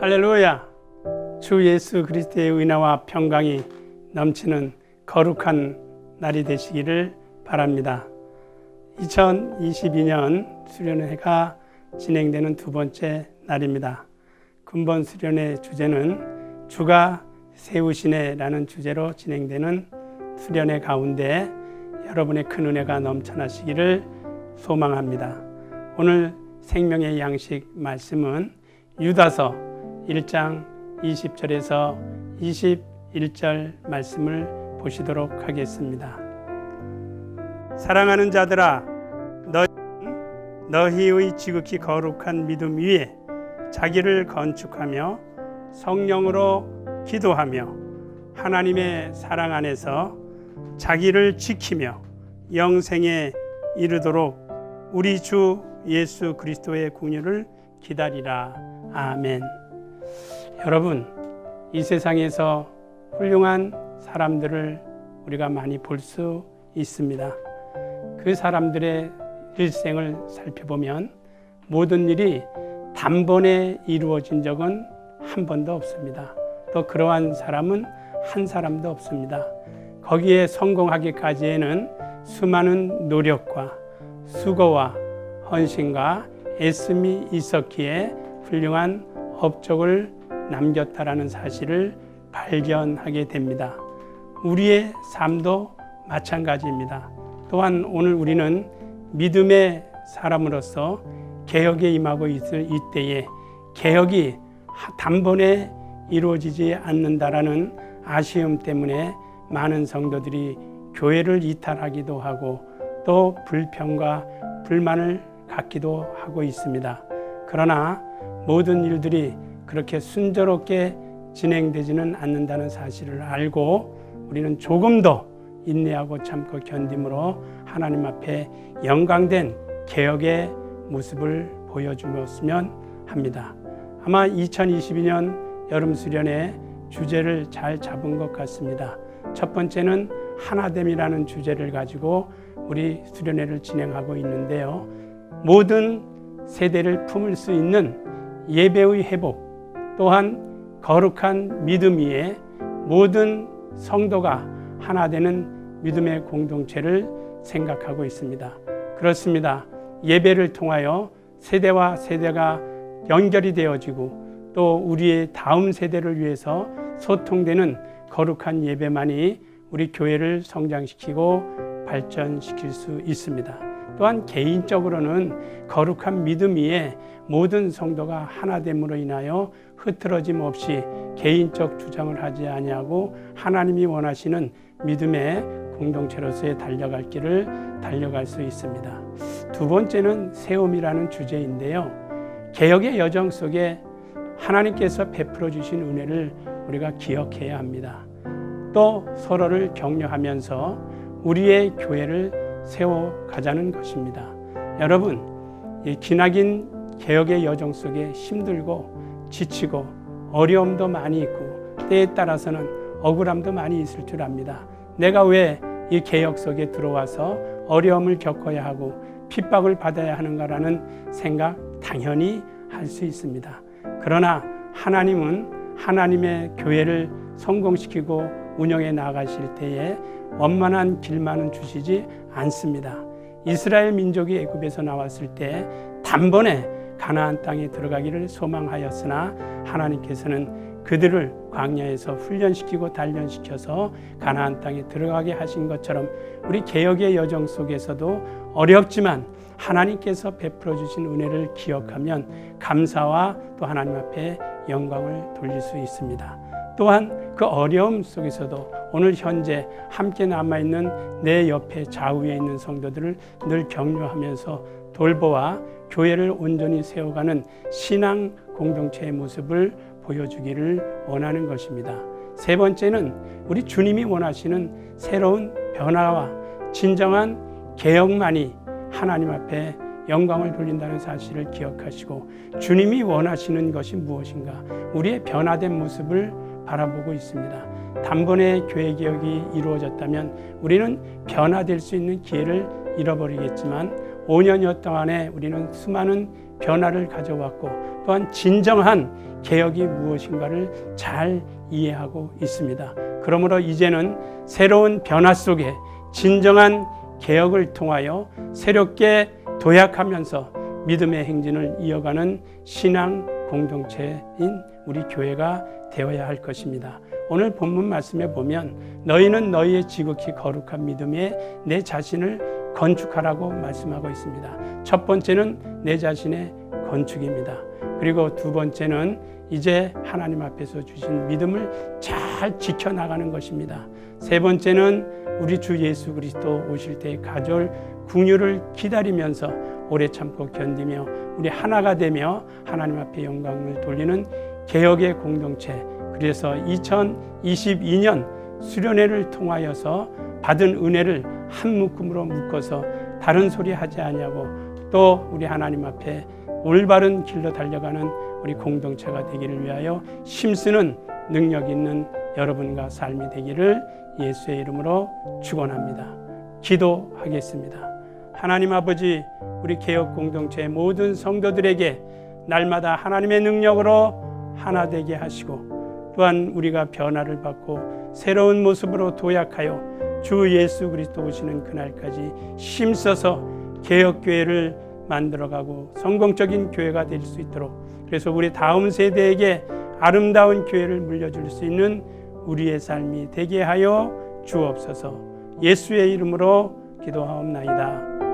할렐루야. 주 예수 그리스도의 은혜와 평강이 넘치는 거룩한 날이 되시기를 바랍니다. 2022년 수련회가 진행되는 두 번째 날입니다. 근본 수련회 주제는 주가 세우시네라는 주제로 진행되는 수련회 가운데 여러분의 큰 은혜가 넘쳐나시기를 소망합니다. 오늘 생명의 양식 말씀은 유다서 1장 20절에서 21절 말씀을 보시도록 하겠습니다. 사랑하는 자들아 너 너희의 지극히 거룩한 믿음 위에 자기를 건축하며 성령으로 기도하며 하나님의 사랑 안에서 자기를 지키며 영생에 이르도록 우리 주 예수 그리스도의 궁유를 기다리라. 아멘. 여러분, 이 세상에서 훌륭한 사람들을 우리가 많이 볼 수 있습니다. 그 사람들의 일생을 살펴보면 모든 일이 단번에 이루어진 적은 한 번도 없습니다. 또 그러한 사람은 한 사람도 없습니다. 거기에 성공하기까지에는 수많은 노력과 수고와 헌신과 애씀이 있었기에 훌륭한 업적을 남겼다라는 사실을 발견하게 됩니다. 우리의 삶도 마찬가지입니다. 또한 오늘 우리는 믿음의 사람으로서 개혁에 임하고 있을 이때에 개혁이 단번에 이루어지지 않는다라는 아쉬움 때문에 많은 성도들이 교회를 이탈하기도 하고 또 불평과 불만을 갖기도 하고 있습니다. 그러나 모든 일들이 그렇게 순조롭게 진행되지는 않는다는 사실을 알고 우리는 조금 더 인내하고 참고 견딤으로 하나님 앞에 영광된 개혁의 모습을 보여주었으면 합니다. 아마 2022년 여름 수련의 주제를 잘 잡은 것 같습니다. 첫 번째는 하나됨이라는 주제를 가지고 우리 수련회를 진행하고 있는데요. 모든 세대를 품을 수 있는 예배의 회복, 또한 거룩한 믿음 위에 모든 성도가 하나 되는 믿음의 공동체를 생각하고 있습니다. 그렇습니다. 예배를 통하여 세대와 세대가 연결이 되어지고 또 우리의 다음 세대를 위해서 소통되는 거룩한 예배만이 우리 교회를 성장시키고 발전시킬 수 있습니다. 또한 개인적으로는 거룩한 믿음 위에 모든 성도가 하나됨으로 인하여 흐트러짐 없이 개인적 주장을 하지 아니하고 하나님이 원하시는 믿음의 공동체로서의 달려갈 길을 달려갈 수 있습니다. 두 번째는 세움이라는 주제인데요. 개혁의 여정 속에 하나님께서 베풀어 주신 은혜를 우리가 기억해야 합니다. 또 서로를 격려하면서 우리의 교회를 세워 가자는 것입니다. 여러분, 이 기나긴 개혁의 여정 속에 힘들고 지치고 어려움도 많이 있고 때에 따라서는 억울함도 많이 있을 줄 압니다. 내가 왜 이 개혁 속에 들어와서 어려움을 겪어야 하고 핍박을 받아야 하는가라는 생각 당연히 할 수 있습니다. 그러나 하나님은 하나님의 교회를 성공시키고 운영해 나가실 때에 원만한 길만은 주시지 않습니다. 이스라엘 민족이 애굽에서 나왔을 때 단번에 가나안 땅에 들어가기를 소망하였으나 하나님께서는 그들을 광야에서 훈련시키고 단련시켜서 가나안 땅에 들어가게 하신 것처럼 우리 개혁의 여정 속에서도 어렵지만 하나님께서 베풀어 주신 은혜를 기억하면 감사와 또 하나님 앞에 영광을 돌릴 수 있습니다. 또한 그 어려움 속에서도 오늘 현재 함께 남아있는 내 옆에 좌우에 있는 성도들을 늘 격려하면서 돌보아 교회를 온전히 세워가는 신앙 공동체의 모습을 보여주기를 원하는 것입니다. 세 번째는 우리 주님이 원하시는 새로운 변화와 진정한 개혁만이 하나님 앞에 영광을 돌린다는 사실을 기억하시고 주님이 원하시는 것이 무엇인가 우리의 변화된 모습을 바라보고 있습니다. 단번에 교회 개혁이 이루어졌다면 우리는 변화될 수 있는 기회를 잃어버리겠지만 5년여 동안에 우리는 수많은 변화를 가져왔고 또 또한 진정한 개혁이 무엇인가를 잘 이해하고 있습니다. 그러므로 이제는 새로운 변화 속에 진정한 개혁을 통하여 새롭게 도약하면서 믿음의 행진을 이어가는 신앙 공동체인 우리 교회가 되어야 할 것입니다. 오늘 본문 말씀에 보면 너희는 너희의 지극히 거룩한 믿음에 내 자신을 건축하라고 말씀하고 있습니다. 첫 번째는 내 자신의 건축입니다. 그리고 두 번째는 이제 하나님 앞에서 주신 믿음을 잘 지켜나가는 것입니다. 세 번째는 우리 주 예수 그리스도 오실 때 가져올 궁유를 기다리면서 오래 참고 견디며 우리 하나가 되며 하나님 앞에 영광을 돌리는 개혁의 공동체 그래서 2022년 수련회를 통하여서 받은 은혜를 한 묶음으로 묶어서 다른 소리 하지 아니하고 또 우리 하나님 앞에 올바른 길로 달려가는 우리 공동체가 되기를 위하여 힘쓰는 능력 있는 여러분과 삶이 되기를 예수의 이름으로 축원합니다. 기도하겠습니다. 하나님 아버지 우리 개혁 공동체의 모든 성도들에게 날마다 하나님의 능력으로 하나 되게 하시고 또한 우리가 변화를 받고 새로운 모습으로 도약하여 주 예수 그리스도 오시는 그날까지 힘써서 개혁 교회를 만들어가고 성공적인 교회가 될 수 있도록 그래서 우리 다음 세대에게 아름다운 교회를 물려줄 수 있는 우리의 삶이 되게 하여 주옵소서. 예수의 이름으로 기도하옵나이다.